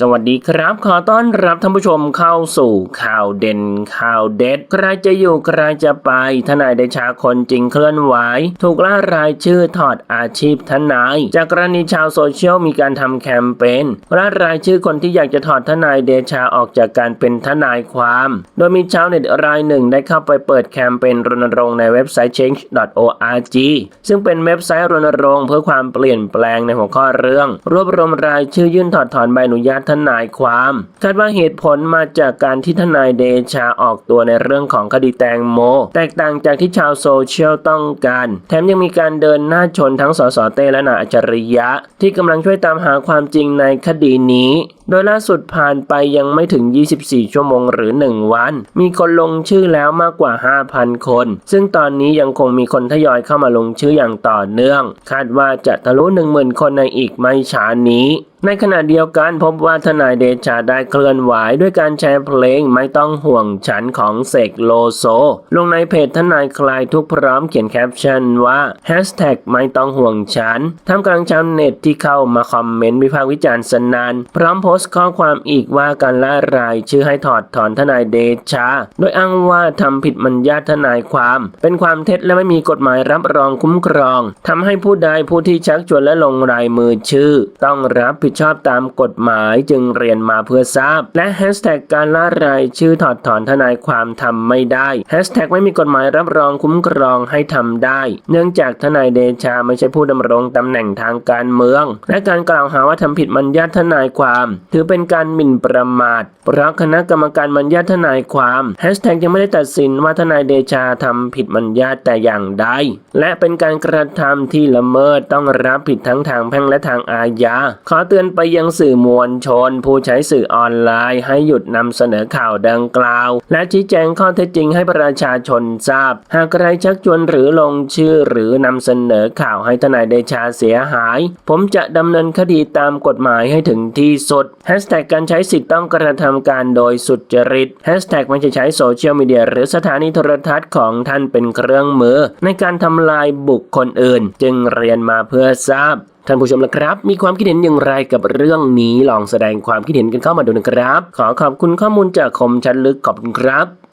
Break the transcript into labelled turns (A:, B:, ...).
A: สวัสดีครับ ขอต้อนรับท่านผู้ชมเข้าสู่ข่าวเด่นข่าวเด็ด ใครจะอยู่ใครจะไป ทนายเดชาคนจริงเคลื่อนไหว ถูกล่ารายชื่อถอดอาชีพทนาย จากกรณีชาวโซเชียลมีการทำแคมเปญล่ารายชื่อคนที่อยากจะถอดทนายเดชาออกจากการเป็นทนายความ โดยมีชาวเน็ตรายหนึ่งได้เข้าไปเปิดแคมเปญรณรงค์ในเว็บไซต์ change.org ซึ่งเป็นเว็บไซต์รณรงค์เพื่อความเปลี่ยนแปลงในหัวข้อเรื่อง รวบรวมรายชื่อยื่นถอดถอนใบอนุญาตทนายความคาดว่าเหตุผลมาจากการที่ทนายเดชาออกตัวในเรื่องของคดีแตงโม แตกต่างจากที่ชาวโซเชียลต้องการ แถมยังมีการเดินหน้าชนทั้งสสเต้และนาอัจฉริยะ ที่กำลังช่วยตามหาความจริงในคดีนี้ โดยล่าสุดผ่านไปยังไม่ถึง 24 ชั่วโมงหรือ 1 วัน มีคนลงชื่อแล้วมากกว่า 5,000 คน ซึ่งตอนนี้ยังคงมีคนทยอยเข้ามาลงชื่ออย่างต่อเนื่อง คาดว่าจะทะลุ 10,000 คนในอีกไม่ช้านี้ ในขณะเดียวกันพบว่าทนายเดชาได้เคลื่อนไหวด้วยการแชร์เพลงไม่ต้องห่วงฉันของเสกโลโซ ลงในเพจทนายคลายทุกพร้อมเขียนแคปชั่นว่า Hashtag ไม่ต้องห่วงฉันท่ามกลางชาวเน็ตที่เข้ามาคอมเมนต์วิพากษ์วิจารณ์สนาน พร้อมโพสต์ข้อความอีกว่าการล่ารายชื่อให้ถอดถอนทนายเดชา โดยอ้างว่าทำผิดมัญญาททนายความ เป็นความเท็จและไม่มีกฎหมายรับรองคุ้มครองทำให้ผู้ใดผู้ที่ชักชวนและลงรายมือชื่อ ต้องรับผิดชอบตามกฎหมายจึงเรียนมาเพื่อทราบ และแฮชแท็กการล่ารายชื่อถอดถอนทนายความทำไม่ได้แฮชแท็กไม่มีกฎหมายรับรองคุ้มครองให้ทำได้ เนื่องจากทนายเดชาไม่ใช่ผู้ดำรงตำแหน่งทางการเมือง และการกล่าวหาว่าทำผิดมัญญาทนายความ ถือเป็นการหมิ่นประมาท เพราะคณะกรรมการมัญญาทนายความแฮชแท็กยังไม่ได้ตัดสินว่าทนายเดชาทำผิดมัญญาแต่อย่างใดและเป็นการกระทำที่ละเมิดต้องรับผิดทั้งทางแพ่งและทางอาญาขอเตือนไปยังสื่อมวลชน ผู้ใช้สื่อออนไลน์ ให้หยุดนำเสนอข่าวดังกล่าว และชี้แจงข้อเท็จจริงให้ประชาชนทราบ หากใครชักชวนหรือลงชื่อหรือนำเสนอข่าวให้ทนายเดชาเสียหาย ผมจะดำเนินคดีตามกฎหมายให้ถึงที่สุดแฮชแท็กการใช้สิทธิ์ต้องกระทำการโดยสุจริตแฮชแท็กไม่ใช่ใช้โซเชียลมีเดียหรือสถานีโทรทัศน์ของท่านเป็นเครื่องมือ ในการทำลายบุคคลอื่น จึงเรียนมาเพื่อทราบ ท่านผู้ชมละครับ มีความคิดเห็นอย่างไรกับเรื่องนี้ลองแสดงความคิดเห็นกันเข้ามาดูนะครับ ขอขอบคุณข้อมูลจากคมชัดลึกขอบคุณครับ